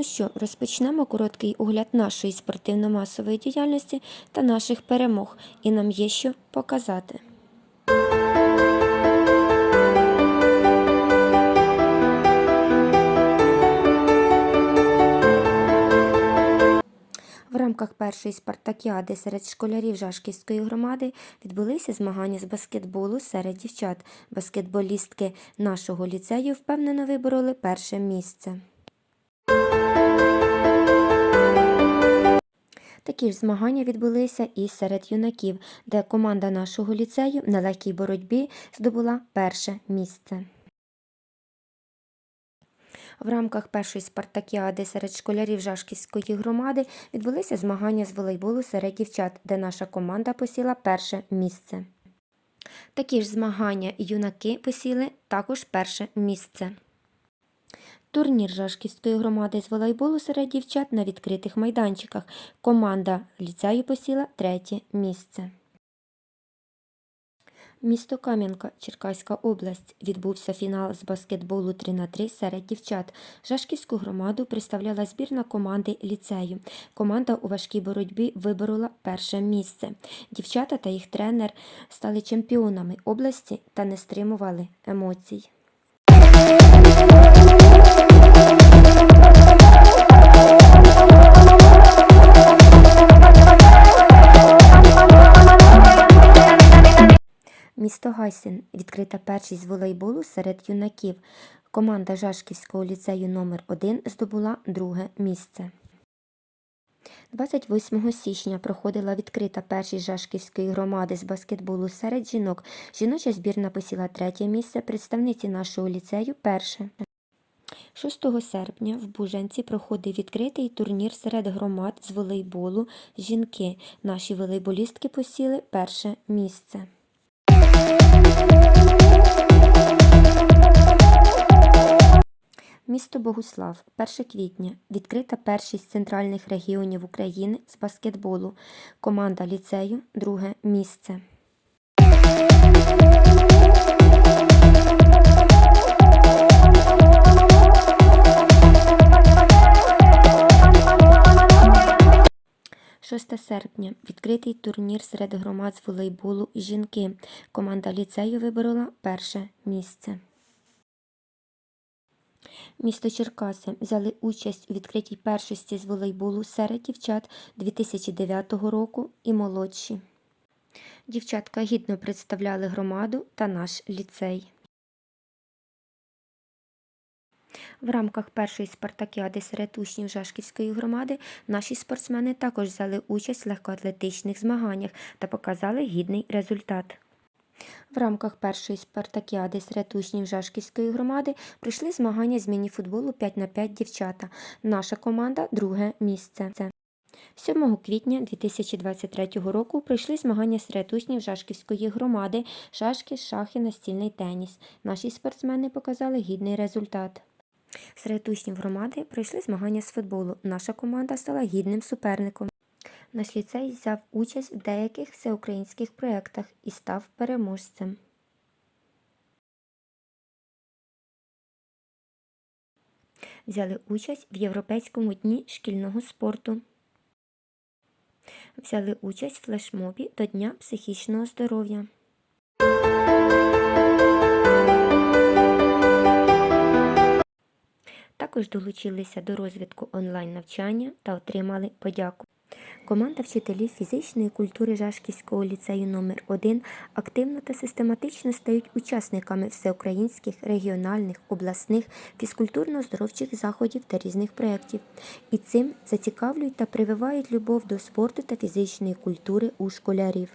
Ну що, розпочнемо короткий огляд нашої спортивно-масової діяльності та наших перемог, і нам є що показати. В рамках першої спартакіади серед школярів Жашківської громади відбулися змагання з баскетболу серед дівчат. Баскетболістки нашого ліцею впевнено вибороли перше місце. Такі ж змагання відбулися і серед юнаків, де команда нашого ліцею на легкій боротьбі здобула перше місце. В рамках першої спартакіади серед школярів Жашківської громади відбулися змагання з волейболу серед дівчат, де наша команда посіла перше місце. Такі ж змагання юнаки посіли також перше місце. Турнір Жашківської громади з волейболу серед дівчат на відкритих майданчиках. Команда ліцею посіла третє місце. Місто Кам'янка, Черкаська область. Відбувся фінал з баскетболу 3 на 3 серед дівчат. Жашківську громаду представляла збірна команди ліцею. Команда у важкій боротьбі виборола перше місце. Дівчата та їх тренер стали чемпіонами області та не стримували емоцій. Місто Гайсин відкрита першість з волейболу серед юнаків. Команда Жашківського ліцею номер 1 здобула друге місце. 28 січня проходила відкрита першість Жашківської громади з баскетболу серед жінок. Жіноча збірна посіла третє місце, представниці нашого ліцею перше. 6 серпня в Бужанці проходив відкритий турнір серед громад з волейболу жінки. Наші волейболістки посіли перше місце. Місто Богуслав, 1 квітня. Відкрита першість центральних регіонів України з баскетболу. Команда ліцею друге місце. Шосте серпня. Відкритий турнір серед громад з волейболу жінки. Команда ліцею виборола перше місце. Місто Черкаси взяли участь у відкритій першості з волейболу серед дівчат 2009 року і молодші. Дівчатка гідно представляли громаду та наш ліцей. В рамках першої спартакіади серед учнів Жашківської громади наші спортсмени також взяли участь в легкоатлетичних змаганнях та показали гідний результат. В рамках першої спартакіади серед учнів Жашківської громади прийшли змагання з міні-футболу 5 на 5 дівчата. Наша команда друге місце. 7 квітня 2023 року пройшли змагання серед учнів Жашківської громади, шашки, шахи, настільний теніс. Наші спортсмени показали гідний результат. Серед учнів громади пройшли змагання з футболу. Наша команда стала гідним суперником. Наш ліцей взяв участь в деяких всеукраїнських проєктах і став переможцем. Взяли участь в Європейському дні шкільного спорту. Взяли участь в флешмобі до Дня психічного здоров'я. Також долучилися до розвитку онлайн-навчання та отримали подяку. Команда вчителів фізичної культури Жашківського ліцею номер 1 активно та систематично стають учасниками всеукраїнських, регіональних, обласних, фізкультурно-здоровчих заходів та різних проєктів. І цим зацікавлюють та прививають любов до спорту та фізичної культури у школярів.